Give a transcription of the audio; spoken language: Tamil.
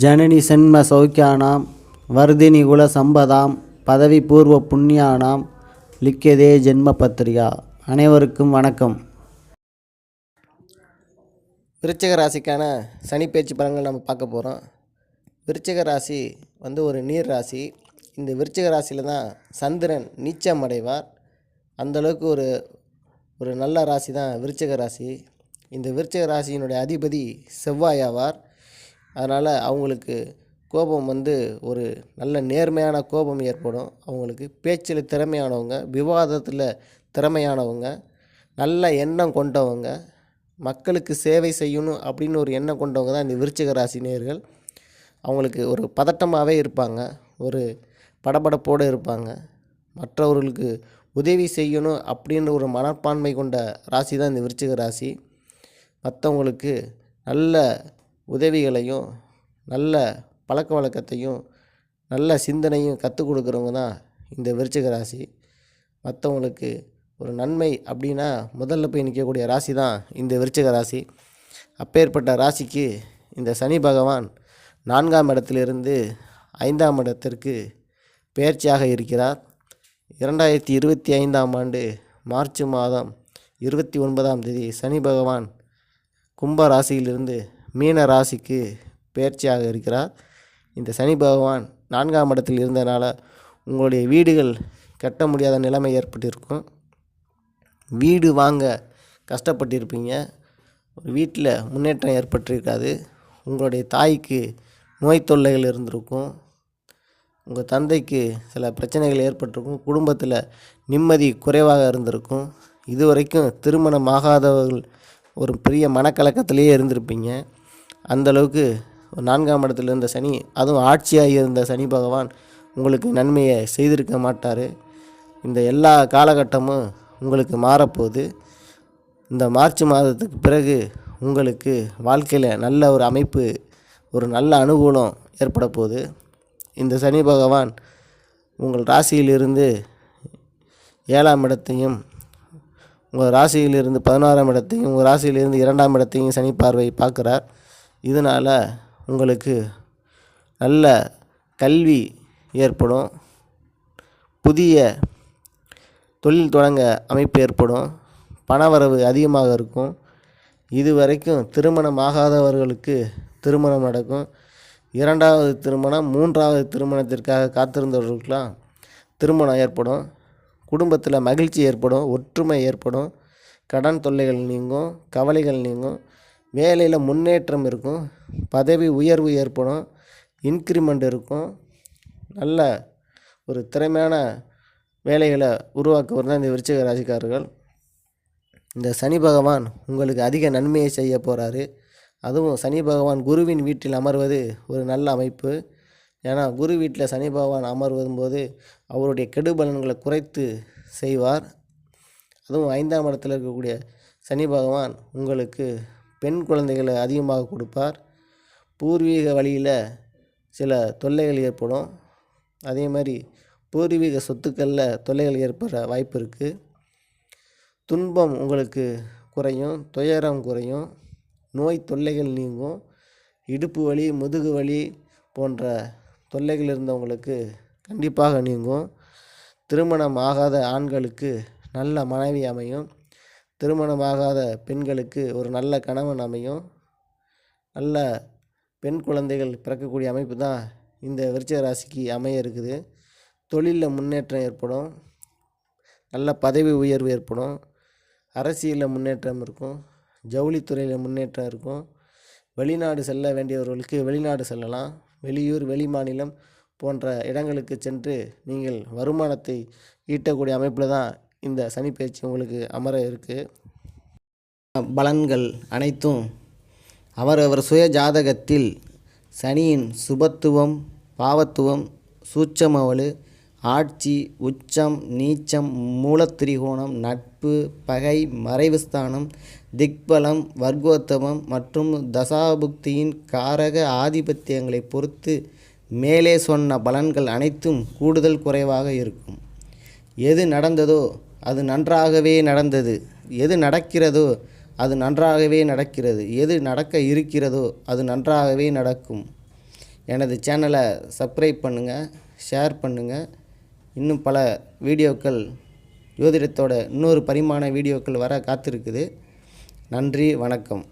ஜனனி சென்ம சௌக்கியானாம் வர்தினி குல சம்பதாம் பதவி பூர்வ புண்ணியானாம் லிக்கியதே ஜென்ம பத்திரிகா. அனைவருக்கும் வணக்கம். விருச்சக ராசிக்கான சனி பேச்சு பலன்கள் நம்ம பார்க்க போகிறோம் விருச்சக ராசி வந்து ஒரு நீர் ராசி. இந்த விருச்சக ராசியில் தான் சந்திரன் நீச்சம் அடைவார். அந்தளவுக்கு ஒரு ஒரு நல்ல ராசி தான் விருச்சக ராசி. இந்த விருச்சக ராசியினுடைய அதிபதி செவ்வாய் ஆவார். அதனால் அவங்களுக்கு கோபம் வந்து ஒரு நல்ல நேர்மையான கோபம் ஏற்படும். அவங்களுக்கு பேச்சில் திறமையானவங்க விவாதத்தில் திறமையானவங்க நல்ல எண்ணம் கொண்டவங்க மக்களுக்கு சேவை செய்யணும் அப்படின்னு ஒரு எண்ணம் கொண்டவங்க தான் இந்த விருச்சிக ராசி நேர்கள். அவங்களுக்கு ஒரு பதட்டமாகவே இருப்பாங்க ஒரு படபடப்போடு இருப்பாங்க. மற்றவர்களுக்கு உதவி செய்யணும் அப்படின்ற ஒரு மனப்பான்மை கொண்ட ராசி தான் இந்த விருச்சிக ராசி. மற்றவங்களுக்கு நல்ல உதவிகளையும் நல்ல பழக்க வழக்கத்தையும் நல்ல சிந்தனையும் கற்றுக் கொடுக்குறவங்க தான் இந்த விருச்சிக ராசி. மற்றவங்களுக்கு ஒரு நன்மை அப்படின்னா முதல்ல போய் நிற்கக்கூடிய ராசி தான் இந்த விருச்சிக ராசி. அப்பேற்பட்ட ராசிக்கு இந்த சனி பகவான் நான்காம் இடத்திலிருந்து ஐந்தாம் இடத்திற்கு பெயர்ச்சியாக இருக்கிறார். இரண்டாயிரத்தி இருபத்தி ஐந்தாம் ஆண்டு மார்ச் மாதம் இருபத்தி ஒன்பதாம் தேதி சனி பகவான் கும்ப ராசியிலிருந்து மீன ராசிக்கு பெயர்ச்சியாக இருக்கிறார். இந்த சனி பகவான் நான்காம் இடத்தில் இருந்தனால் உங்களுடைய வீடுகள் கட்ட முடியாத நிலைமை ஏற்பட்டிருக்கும். வீடு வாங்க கஷ்டப்பட்டிருப்பீங்க. வீட்டில் முன்னேற்றம் ஏற்பட்டிருக்காது. உங்களுடைய தாய்க்கு நோய் தொல்லைகள் இருந்திருக்கும். உங்கள் தந்தைக்கு சில பிரச்சனைகள் ஏற்பட்டிருக்கும். குடும்பத்தில் நிம்மதி குறைவாக இருந்திருக்கும். இதுவரைக்கும் திருமணம் ஆகாதவர்கள் ஒரு பெரிய மனக்கலக்கத்திலேயே இருந்திருப்பீங்க. அந்த அளவுக்கு ஒரு நான்காம் இடத்துல இருந்த சனி அதுவும் ஆட்சியாக இருந்த சனி பகவான் உங்களுக்கு நன்மையை செய்திருக்க மாட்டார். இந்த எல்லா காலகட்டமும் உங்களுக்கு மாறப்போகுது. இந்த மார்ச் மாதத்துக்கு பிறகு உங்களுக்கு வாழ்க்கையில் நல்ல ஒரு அமைப்பு ஒரு நல்ல அனுகூலம் ஏற்பட போகுது. இந்த சனி பகவான் உங்கள் ராசியிலிருந்து ஏழாம் இடத்தையும் உங்கள் ராசியிலிருந்து பதினாறாம் இடத்தையும் உங்கள் ராசியிலிருந்து இரண்டாம் இடத்தையும் சனி பார்வை பார்க்குறார். இதனால் உங்களுக்கு நல்ல கல்வி ஏற்படும். புதிய தொழில் தொடங்க அமைப்பு ஏற்படும். பணவரவு அதிகமாக இருக்கும். இது வரைக்கும் திருமணம் ஆகாதவர்களுக்கு திருமணம் நடக்கும். இரண்டாவது திருமணம் மூன்றாவது திருமணத்திற்காக காத்திருந்தவர்களுக்கெல்லாம் திருமணம் ஏற்படும். குடும்பத்தில் மகிழ்ச்சி ஏற்படும் ஒற்றுமை ஏற்படும். கடன் தொல்லைகள் நீங்கும் கவலைகள் நீங்கும். வேலையில் முன்னேற்றம் இருக்கும். பதவி உயர்வு ஏற்படும். இன்க்ரிமெண்ட் இருக்கும். நல்ல ஒரு திறமையான வேலைகளை உருவாக்குவர் தான் இந்த விருச்சிக ராசிக்காரர்கள். இந்த சனி பகவான் உங்களுக்கு அதிக நன்மையை செய்ய போகிறாரு அதுவும் சனி பகவான் குருவின் வீட்டில் அமர்வது ஒரு நல்ல அமைப்பு. ஏன்னா குரு வீட்டில் சனி பகவான் அமர்வதும் போது அவருடைய கெடுபலன்களை குறைத்து செய்வார். அதுவும் ஐந்தாம் இடத்தில் இருக்கக்கூடிய சனி பகவான் உங்களுக்கு பெண் குழந்தைகளை அதிகமாக கொடுப்பார். பூர்வீக வழியில் சில தொல்லைகள் ஏற்படும். அதே மாதிரி பூர்வீக சொத்துக்களில் தொல்லைகள் ஏற்பட வாய்ப்பு இருக்குது துன்பம் உங்களுக்கு குறையும் துயரம் குறையும் நோய் தொல்லைகள் நீங்கும். இடுப்பு வலி முதுகு வலி போன்ற தொல்லைகள் இருந்தவங்களுக்கு கண்டிப்பாக நீங்கும். திருமணம் ஆகாத ஆண்களுக்கு நல்ல மனைவி அமையும். திருமணமாகாத பெண்களுக்கு ஒரு நல்ல கணவன் அமையும். நல்ல பெண் குழந்தைகள் பிறக்கக்கூடிய அமைப்பு தான் இந்த விருச்சிக ராசிக்கு அமைய இருக்குது. தொழிலில் முன்னேற்றம் ஏற்படும். நல்ல பதவி உயர்வு ஏற்படும். அரசியலில் முன்னேற்றம் இருக்கும். ஜவுளித்துறையில் முன்னேற்றம் இருக்கும். வெளிநாடு செல்ல வேண்டியவர்களுக்கு வெளிநாடு செல்லலாம். வெளியூர் வெளி மாநிலம் போன்ற இடங்களுக்கு சென்று நீங்கள் வருமானத்தை ஈட்டக்கூடிய அமைப்பில் தான் இந்த சனி பயிற்சி உங்களுக்கு அமர இருக்குது பலன்கள் அனைத்தும் அவரவர் சுய ஜாதகத்தில் சனியின் சுபத்துவம் பாவத்துவம் சூட்சமவலு ஆட்சி உச்சம் நீச்சம் மூலத்திரிகோணம் நட்பு பகை மறைவுஸ்தானம் திக்பலம் வர்க்கோத்தமம் மற்றும் தசாபுக்தியின் காரக ஆதிபத்தியங்களை பொறுத்து மேலே சொன்ன பலன்கள் அனைத்தும் கூடுதல் குறைவாக இருக்கும். எது நடந்ததோ அது நன்றாகவே நடந்தது. எது நடக்கிறதோ அது நன்றாகவே நடக்கிறது. எது நடக்க இருக்கிறதோ அது நன்றாகவே நடக்கும். எனது சேனலை சப்ஸ்கிரைப் பண்ணுங்கள் ஷேர் பண்ணுங்கள் இன்னும் பல வீடியோக்கள் ஜோதிடத்தோட இன்னொரு பரிமாண வீடியோக்கள் வர காத்திருக்குது. நன்றி வணக்கம்.